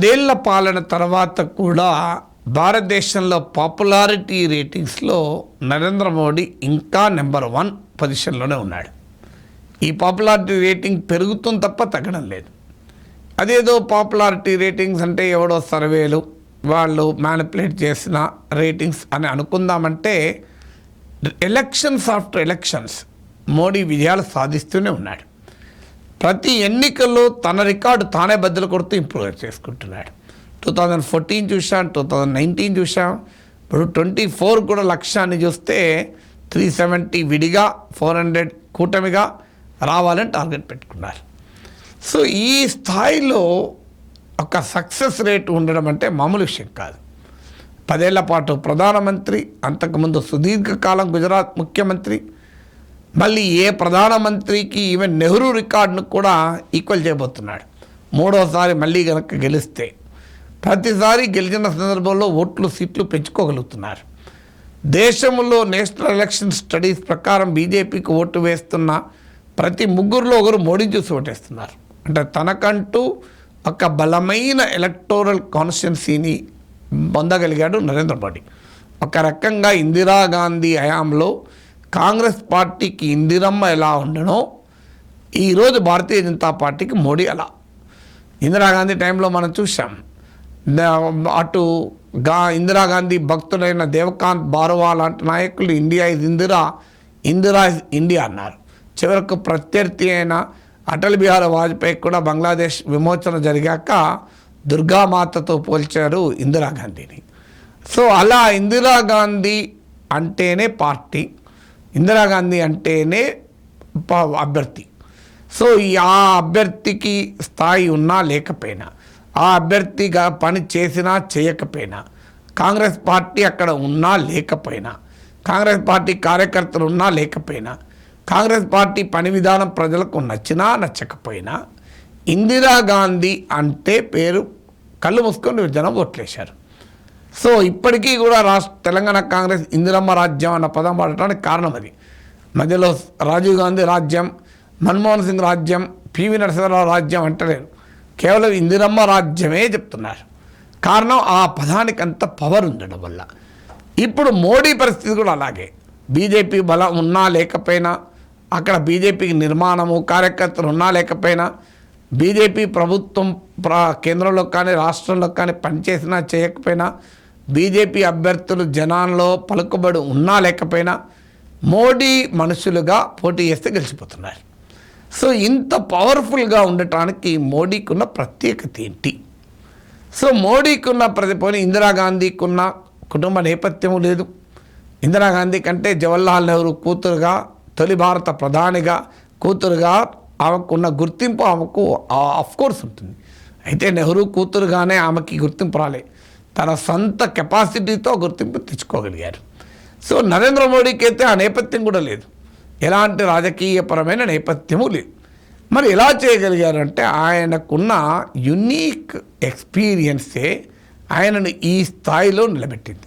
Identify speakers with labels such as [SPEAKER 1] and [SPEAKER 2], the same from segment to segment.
[SPEAKER 1] పదేళ్ళ పాలన తర్వాత కూడా భారతదేశంలో పాపులారిటీ రేటింగ్స్లో నరేంద్ర మోడీ ఇంకా నెంబర్ వన్ పొజిషన్లోనే ఉన్నాడు. ఈ పాపులారిటీ రేటింగ్ పెరుగుతుంది తప్ప తగ్గడం లేదు. అదేదో పాపులారిటీ రేటింగ్స్ అంటే ఎవడో సర్వేలు వాళ్ళు మ్యానిపులేట్ చేసిన రేటింగ్స్ అని అనుకుందామంటే ఎలక్షన్స్ ఆఫ్టర్ ఎలక్షన్స్ మోడీ విజయాలు సాధిస్తూనే ఉన్నాడు. ప్రతి ఎన్నికల్లో తన రికార్డు తానే బద్దలు కొడుతూ ఇంప్రూవ్ చేసుకుంటున్నాడు. టూ థౌజండ్ ఫోర్టీన్ చూసాం టూ థౌజండ్ నైన్టీన్ చూసాం ఇప్పుడు ట్వంటీ ఫోర్ కూడా లక్ష్యాన్ని చూస్తే త్రీ సెవెంటీ విడిగా ఫోర్ హండ్రెడ్ కూటమిగా రావాలని టార్గెట్ పెట్టుకున్నారు. సో ఈ స్థాయిలో ఒక సక్సెస్ రేట్ ఉండడం అంటే మామూలు విషయం కాదు. పదేళ్ళ పాటు ప్రధానమంత్రి అంతకుముందు సుదీర్ఘకాలం గుజరాత్ ముఖ్యమంత్రి మళ్ళీ ఏ ప్రధానమంత్రికి ఈవెన్ నెహ్రూ రికార్డును కూడా ఈక్వల్ చేయబోతున్నాడు. మూడోసారి మళ్ళీ కనుక గెలిస్తే ప్రతిసారి గెలిచిన సందర్భంలో ఓట్లు సీట్లు పెంచుకోగలుగుతున్నారు. దేశంలో నేషనల్ ఎలక్షన్ స్టడీస్ ప్రకారం బీజేపీకి ఓటు వేస్తున్న ప్రతి ముగ్గురులో ఒకరు మోడీ చూసి ఓటేస్తున్నారు. అంటే తనకంటూ ఒక బలమైన ఎలక్టోరల్ కాన్స్టిట్యున్సీని పొందగలిగాడు నరేంద్ర మోడీ. ఒక రకంగా ఇందిరాగాంధీ హయాంలో కాంగ్రెస్ పార్టీకి ఇందిరమ్మ ఎలా ఉండనో ఈరోజు భారతీయ జనతా పార్టీకి మోడీ అలా ఇందిరాగాంధీ టైంలో మనం చూసాం అటు గా ఇందిరాగాంధీ భక్తులైన దేవకాంత్ బారువా లాంటి నాయకులు ఇండియా ఇది ఇందిరా ఇందిరా ఇండియా అన్నారు. చివరకు ప్రత్యర్థి అయిన అటల్ బిహారీ వాజ్పేయి కూడా బంగ్లాదేశ్ విమోచన జరిగాక దుర్గామాతతో పోల్చారు ఇందిరాగాంధీని. సో అలా ఇందిరాగాంధీ అంటేనే పార్టీ. ఇందిరాగాంధీ అంటేనే అభ్యర్థి. సో ఈ ఆ అభ్యర్థికి స్థాయి ఉన్నా లేకపోయినా ఆ అభ్యర్థిగా పని చేసినా చేయకపోయినా కాంగ్రెస్ పార్టీ అక్కడ ఉన్నా లేకపోయినా కాంగ్రెస్ పార్టీ కార్యకర్తలు ఉన్నా లేకపోయినా కాంగ్రెస్ పార్టీ పని విధానం ప్రజలకు నచ్చినా నచ్చకపోయినా ఇందిరాగాంధీ అంటే పేరు కళ్ళు మూసుకొని జనం ఓట్లేశారు. సో ఇప్పటికీ కూడా రాష్ట్ర తెలంగాణ కాంగ్రెస్ ఇందిరమ్మ రాజ్యం అన్న పదం వాడటానికి కారణం అది. మధ్యలో రాజీవ్ గాంధీ రాజ్యం మన్మోహన్ సింగ్ రాజ్యం పివి నరసింహరావు రాజ్యం అంటలేరు. కేవలం ఇందిరమ్మ రాజ్యమే చెప్తున్నారు. కారణం ఆ పదానికి అంత పవర్ ఉండడం వల్ల. ఇప్పుడు మోడీ పరిస్థితి కూడా అలాగే. బీజేపీ బలం ఉన్నా లేకపోయినా అక్కడ బీజేపీకి నిర్మాణము కార్యకర్తలు ఉన్నా లేకపోయినా బీజేపీ ప్రభుత్వం ప్ర కేంద్రంలో కానీ రాష్ట్రంలో కానీ పనిచేసినా చేయకపోయినా బీజేపీ అభ్యర్థులు జనాల్లో పలుకుబడి ఉన్నా లేకపోయినా మోడీ మనుషులుగా పోటీ చేస్తే గెలిచిపోతున్నారు. సో ఇంత పవర్ఫుల్గా ఉండటానికి మోడీకి ఉన్న ప్రత్యేకత ఏంటి? సో మోడీకి ఉన్న ప్రతిపోని ఇందిరాగాంధీకి ఉన్న కుటుంబ నేపథ్యం లేదు. ఇందిరాగాంధీ కంటే జవహర్లాల్ నెహ్రూ కూతురుగా తొలి భారత ప్రధానిగా కూతురుగా ఆమెకున్న గుర్తింపు ఆమెకు ఆఫ్కోర్స్ ఉంటుంది. అయితే నెహ్రూ కూతురుగానే ఆమెకి గుర్తింపు రాలే. తన సొంత కెపాసిటీతో గుర్తింపు తెచ్చుకోగలిగారు. సో నరేంద్ర మోడీకి అయితే ఆ నేపథ్యం కూడా లేదు. ఎలాంటి రాజకీయపరమైన నేపథ్యము లేదు. మరి ఎలా చేయగలిగారంటే ఆయనకున్న యునీక్ ఎక్స్పీరియన్సే ఆయనను ఈ స్థాయిలో నిలబెట్టింది.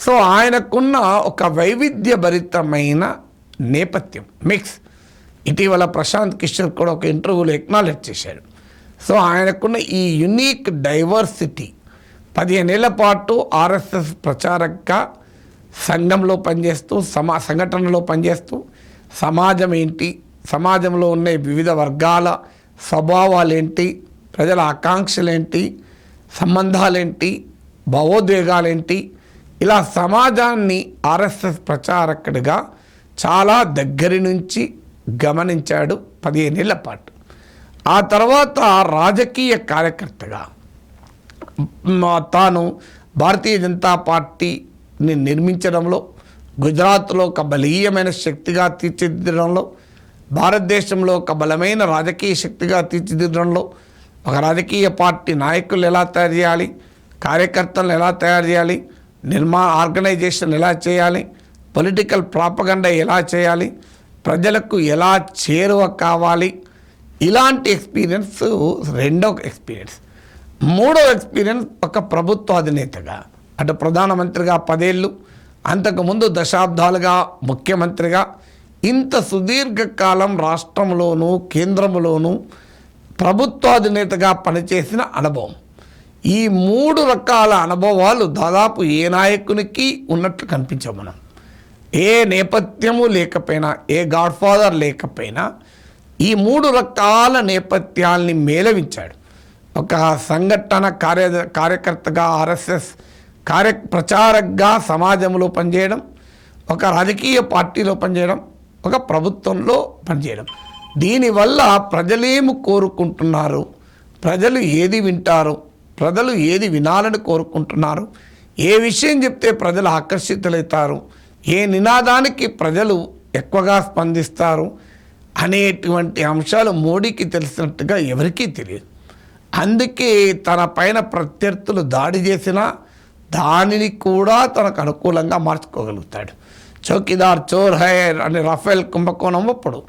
[SPEAKER 1] సో ఆయనకున్న ఒక వైవిధ్యభరితమైన నేపథ్యం మిక్స్. ఇటీవల ప్రశాంత్ కిషోర్ కూడా ఒక ఇంటర్వ్యూలో ఎక్నాలెడ్జ్ చేశాడు. సో ఆయనకున్న ఈ యునీక్ డైవర్సిటీ పదిహేనేళ్ళ పాటు ఆర్ఎస్ఎస్ ప్రచారక సంఘంలో పనిచేస్తూ సమా సంఘటనలో పనిచేస్తూ సమాజం ఏంటి సమాజంలో ఉన్న వివిధ వర్గాల స్వభావాలేంటి ప్రజల ఆకాంక్షలేంటి సంబంధాలేంటి భావోద్వేగాలేంటి ఇలా సమాజాన్ని ఆర్ఎస్ఎస్ ప్రచారకుడిగా చాలా దగ్గరి నుంచి గమనించాడు పదిహేనేళ్ళ పాటు. ఆ తర్వాత రాజకీయ కార్యకర్తగా తాను భారతీయ జనతా పార్టీని నిర్మించడంలో గుజరాత్లో ఒక బలీయమైన శక్తిగా తీర్చిదిద్దడంలో భారతదేశంలో ఒక బలమైన రాజకీయ శక్తిగా తీర్చిదిద్దడంలో ఒక రాజకీయ పార్టీ నాయకులు ఎలా తయారు చేయాలి కార్యకర్తలను ఎలా తయారు చేయాలి నిర్మా ఆర్గనైజేషన్ ఎలా చేయాలి పొలిటికల్ ప్రాపగండ ఎలా చేయాలి ప్రజలకు ఎలా చేరువ కావాలి ఇలాంటి ఎక్స్పీరియన్స్ రెండో ఎక్స్పీరియన్స్ మూడో ఎక్స్పీరియన్స్ ఒక ప్రభుత్వ అధినేతగా అటు ప్రధానమంత్రిగా పదేళ్ళు అంతకుముందు దశాబ్దాలుగా ముఖ్యమంత్రిగా ఇంత సుదీర్ఘకాలం రాష్ట్రంలోనూ కేంద్రంలోనూ ప్రభుత్వాధినేతగా పనిచేసిన అనుభవం. ఈ మూడు రకాల అనుభవాలు దాదాపు ఏ నాయకునికి ఉన్నట్లు కనిపించాం మనం. ఏ నేపథ్యము లేకపోయినా ఏ గాడ్ఫాదర్ లేకపోయినా ఈ మూడు రకాల నేపథ్యాల్ని మేళవించాడు. ఒక సంఘటన కార్య కార్యకర్తగా ఆర్ఎస్ఎస్ కార్య ప్రచారకగా సమాజంలో పనిచేయడం ఒక రాజకీయ పార్టీలో పనిచేయడం ఒక ప్రభుత్వంలో పనిచేయడం. దీనివల్ల ప్రజలేమి కోరుకుంటున్నారు? ప్రజలు ఏది వింటారు? ప్రజలు ఏది వినాలని కోరుకుంటున్నారు? ఏ విషయం చెప్తే ప్రజలు ఆకర్షితులవుతారు? ఏ నినాదానికి ప్రజలు ఎక్కువగా స్పందిస్తారు? అనేటువంటి అంశాలు మోడీకి తెలిసినట్టుగా ఎవరికీ తెలియదు. అందుకే తన పైన ప్రత్యర్థులు దాడి చేసినా దానిని కూడా తనకు అనుకూలంగా మార్చుకోగలుగుతాడు. చౌకీదార్ చోర్ హై అని రఫేల్ కుంభకోణం అప్పుడు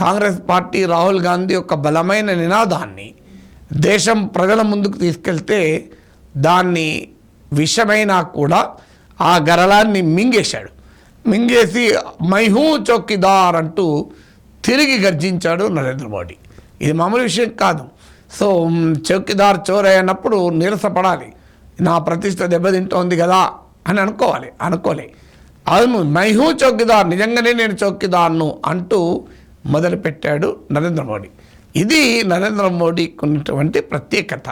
[SPEAKER 1] కాంగ్రెస్ పార్టీ రాహుల్ గాంధీ యొక్క బలమైన నినాదాన్ని దేశం ప్రజల ముందుకు తీసుకెళ్తే దాన్ని విషమైనా కూడా ఆ గరళాన్ని మింగేశాడు. మింగేసి మైహూ చౌకీదార్ అంటూ తిరిగి గర్జించాడు నరేంద్ర మోడీ. ఇది మామూలు విషయం కాదు. సో చౌకీదార్ చోరైనప్పుడు నీరసపడాలి. నా ప్రతిష్ట దెబ్బతింటోంది కదా అని అనుకోవాలి అనుకోలే. అవును మైహూ చౌకీదార్? నిజంగానే నేను చౌకీదార్ను అంటూ మొదలుపెట్టాడు నరేంద్ర మోడీ. ఇది నరేంద్ర మోడీకి ఉన్నటువంటి ప్రత్యేకత.